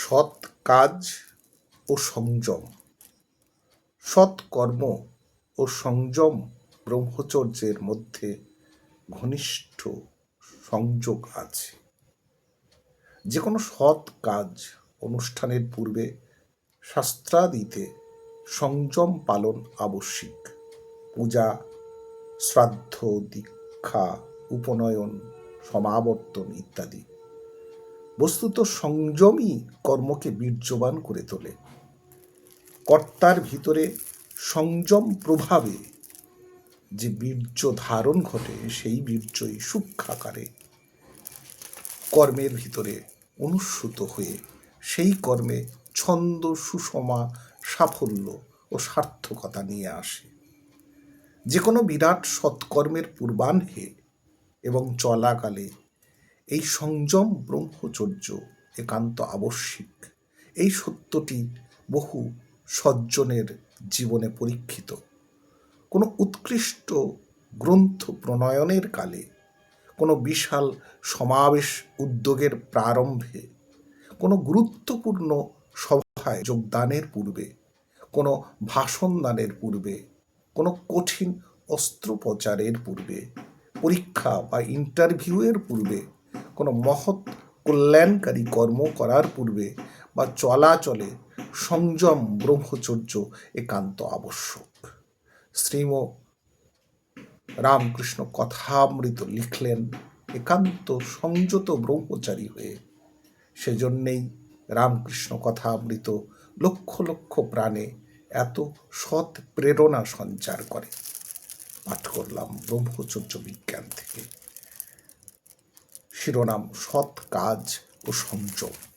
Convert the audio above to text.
সৎ কাজ ও সংযম। সৎ কর্ম ও সংযম ব্রহ্মচর্যের মধ্যে ঘনিষ্ঠ সংযোগ আছে। যে কোনো সৎ কাজ অনুষ্ঠানের পূর্বে শাস্ত্রাদিতে সংযম পালন আবশ্যিক। পূজা, শ্রাদ্ধ, দীক্ষা, উপনয়ন, সমাবর্তন ইত্যাদি। বস্তুত সংযমই কর্মকে বীর্যবান করে তোলে। কর্তার ভিতরে সংযম প্রভাবে যে বীর্য ধারণ ঘটে, সেই বীর্যই সূক্ষ্মাকারে কর্মের ভিতরে অনুসূত হয়ে সেই কর্মে ছন্দ, সুষমা, সাফল্য ও সার্থকতা নিয়ে আসে। যে কোনো বিরাট সৎকর্মের পূর্বাহ্নে এবং চলাকালে এই সংযম ব্রহ্মচর্য একান্ত আবশ্যিক। এই সত্যটি বহু সজ্জনের জীবনে পরীক্ষিত। কোনো উৎকৃষ্ট গ্রন্থ প্রণয়নের কালে, কোনো বিশাল সমাবেশ উদ্যোগের প্রারম্ভে, কোনো গুরুত্বপূর্ণ সভায় যোগদানের পূর্বে, কোনো ভাষণ দানের পূর্বে, কোনো কঠিন অস্ত্রোপচারের পূর্বে, পরীক্ষা বা ইন্টারভিউয়ের পূর্বে কোনো মহৎ কল্যাণকারী কর্ম করার পূর্বে বা চলাচলে সংযম ব্রহ্মচর্য একান্ত আবশ্যক। শ্রীম রামকৃষ্ণ কথামৃত লিখলেন, একান্ত সংযত ব্রহ্মচারী হয়ে। সেজন্যেই রামকৃষ্ণ কথামৃত লক্ষ লক্ষ প্রাণে এত সৎ প্রেরণা সঞ্চার করে। পাঠ করলাম ব্রহ্মচর্য বিজ্ঞান থেকে। শিরোনাম সৎ কাজ ও সংযম।